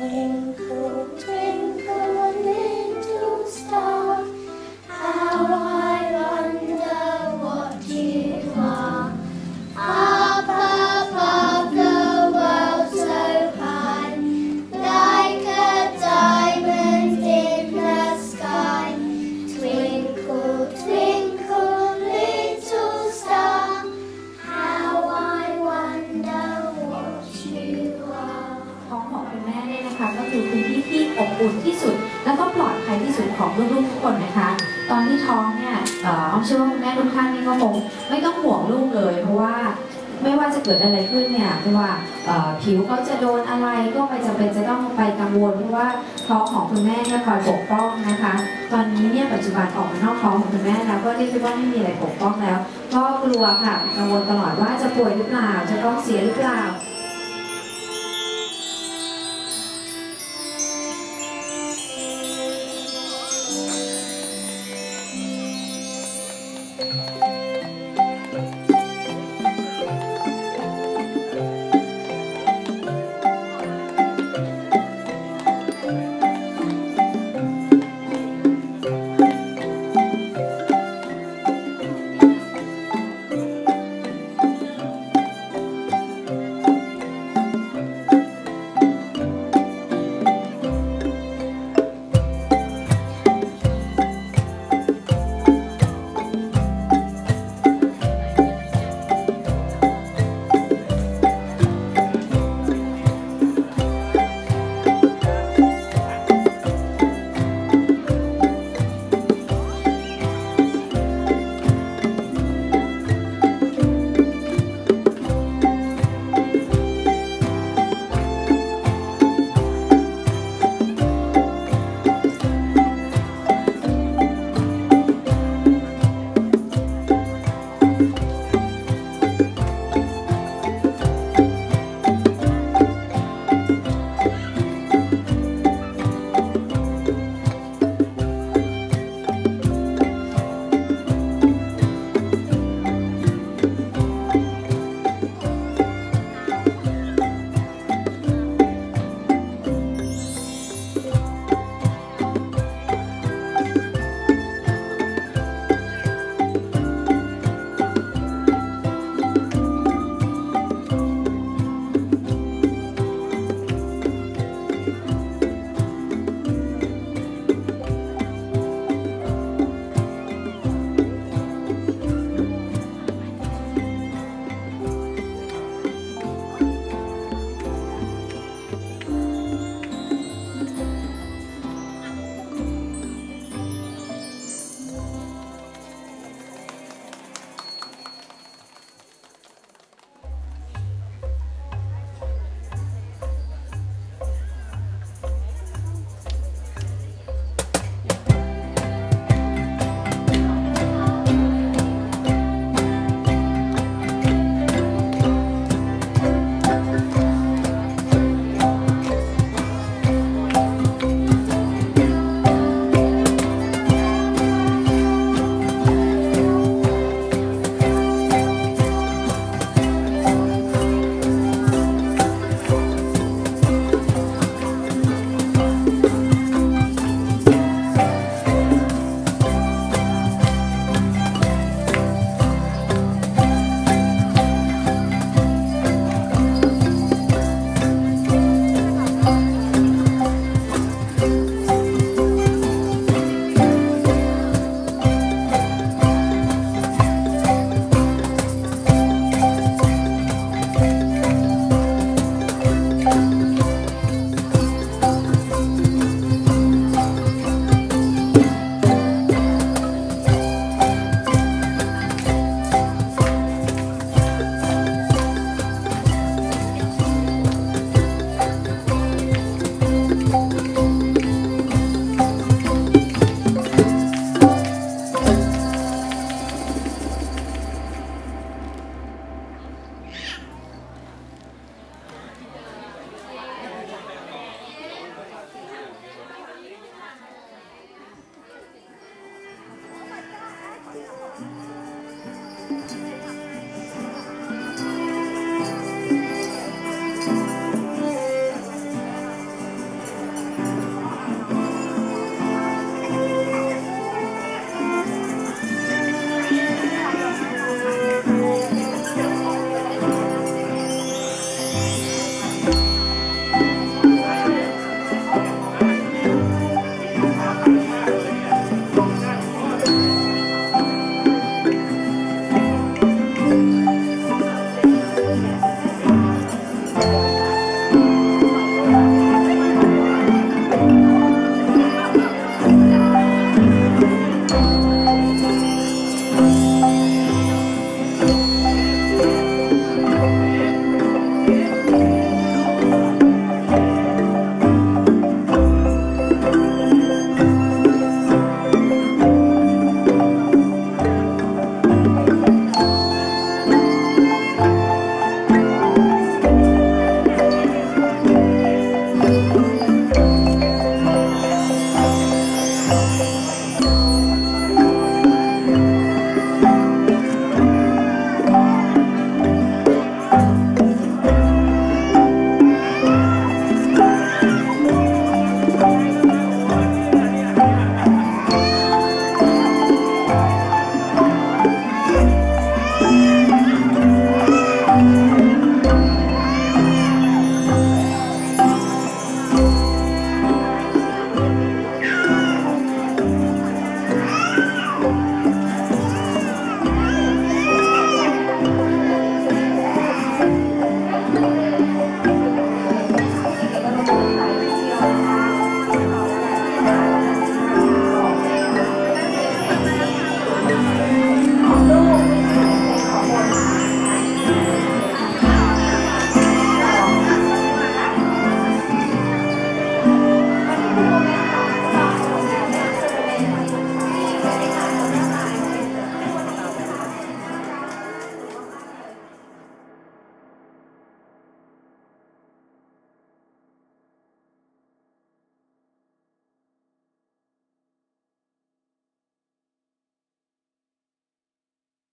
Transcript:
Twinkle, twinkle, ของลูกๆทุกคนนะคะ ตอนที่ท้องเนี่ยอ้อมเชื่อว่าคุณแม่ทุกท่านนี่ก็คงไม่ต้องห่วงลูกเลย เพราะว่าไม่ว่าจะเกิดอะไรขึ้นเนี่ยไม่ว่าผิวเขาจะโดนอะไรก็ไม่จำเป็นจะต้องไปกังวลเพราะว่าท้องของคุณแม่เนี่ยคอยปกป้องนะคะ ตอนนี้เนี่ยปัจจุบันออกมานอกท้องของคุณแม่แล้วก็เรียกได้ว่าไม่มีอะไรปกป้องแล้ว ก็กลัวค่ะกังวลตลอดว่าจะป่วยหรือเปล่าจะต้องเสียหรือเปล่า